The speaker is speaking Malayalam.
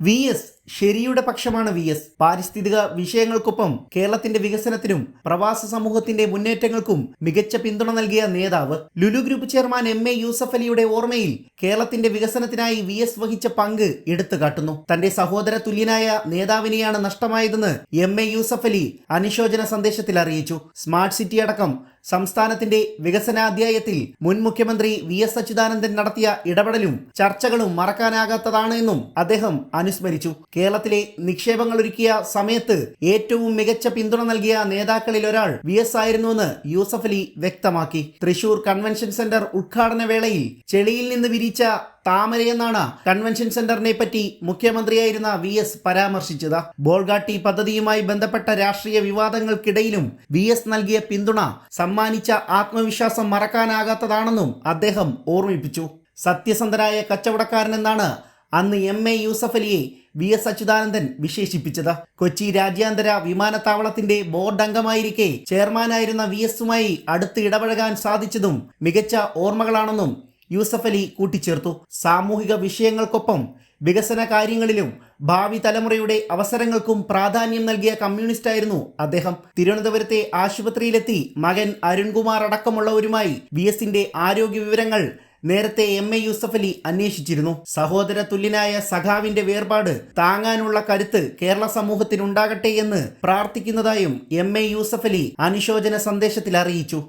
വി എസ് ശരിയുടെ പക്ഷമാണ് വി എസ്. പാരിസ്ഥിതിക വിഷയങ്ങൾക്കൊപ്പം കേരളത്തിന്റെ വികസനത്തിനും പ്രവാസ സമൂഹത്തിന്റെ മുന്നേറ്റങ്ങൾക്കും മികച്ച പിന്തുണ നൽകിയ നേതാവ് Lulu group chairman M A Yusuff അലിയുടെ ഓർമ്മയിൽ കേരളത്തിന്റെ വികസനത്തിനായി വി എസ് വഹിച്ച പങ്ക് എടുത്തു കാട്ടുന്നു തന്റെ സഹോദര തുല്യനായ നേതാവിനെയാണ് നഷ്ടമായതെന്ന് എം എ യൂസഫ് അലി അനുശോചന സന്ദേശത്തിൽ അറിയിച്ചു. സ്മാർട്ട് സിറ്റി അടക്കം സംസ്ഥാനത്തിന്റെ വികസനാധ്യായത്തിൽ മുൻ മുഖ്യമന്ത്രി വി എസ് അച്യുതാനന്ദൻ നടത്തിയ ഇടപെടലും ചർച്ചകളും മറക്കാനാകാത്തതാണ് എന്നും അദ്ദേഹം അനുസ്മരിച്ചു. കേരളത്തിലെ നിക്ഷേപങ്ങൾ ഒരുക്കിയ സമയത്ത് ഏറ്റവും മികച്ച പിന്തുണ നൽകിയ നേതാക്കളിൽ ഒരാൾ വി എസ് ആയിരുന്നുവെന്ന് യൂസഫ് അലി വ്യക്തമാക്കി. തൃശൂർ കൺവെൻഷൻ സെന്റർ ഉദ്ഘാടന വേളയിൽ ചെളിയിൽ നിന്ന് വിരിച്ച താമരയെന്നാണ് കൺവെൻഷൻ സെന്ററിനെ പറ്റി മുഖ്യമന്ത്രിയായിരുന്ന വി എസ് പരാമർശിച്ചത്. ബോൾഗാട്ടി പദ്ധതിയുമായി ബന്ധപ്പെട്ട രാഷ്ട്രീയ വിവാദങ്ങൾക്കിടയിലും വി എസ് നൽകിയ പിന്തുണ സമ്മാനിച്ച ആത്മവിശ്വാസം മറക്കാനാകാത്തതാണെന്നും അദ്ദേഹം ഓർമ്മിപ്പിച്ചു. സത്യസന്ധനായ കച്ചവടക്കാരനെന്നാണ് അന്ന് എം എ യൂസഫ് അലിയെ വി എസ് അച്യുതാനന്ദൻ വിശേഷിപ്പിച്ചത്. കൊച്ചി രാജ്യാന്തര വിമാനത്താവളത്തിന്റെ ബോർഡ് അംഗമായിരിക്കെ ചെയർമാനായിരുന്ന വി എസുമായി അടുത്ത് ഇടപഴകാൻ സാധിച്ചതും മികച്ച ഓർമ്മകളാണെന്നും യൂസഫ് അലി കൂട്ടിച്ചേർത്തു. സാമൂഹിക വിഷയങ്ങൾക്കൊപ്പം വികസന കാര്യങ്ങളിലും ഭാവി തലമുറയുടെ അവസരങ്ങൾക്കും പ്രാധാന്യം നൽകിയ കമ്മ്യൂണിസ്റ്റ് ആയിരുന്നു അദ്ദേഹം. തിരുവനന്തപുരത്തെ ആശുപത്രിയിലെത്തി മകൻ അരുൺകുമാർ അടക്കമുള്ളവരുമായി വി എസിന്റെ ആരോഗ്യ വിവരങ്ങൾ നേരത്തെ എം എ യൂസഫ് അലി അന്വേഷിച്ചിരുന്നു. സഹോദര തുല്യനായ സഖാവിന്റെ വേർപാട് താങ്ങാനുള്ള കരുത്ത് കേരള സമൂഹത്തിനുണ്ടാകട്ടെ എന്ന് പ്രാർത്ഥിക്കുന്നതായും എം എ യൂസഫ് അലി അനുശോചന സന്ദേശത്തിൽ അറിയിച്ചു.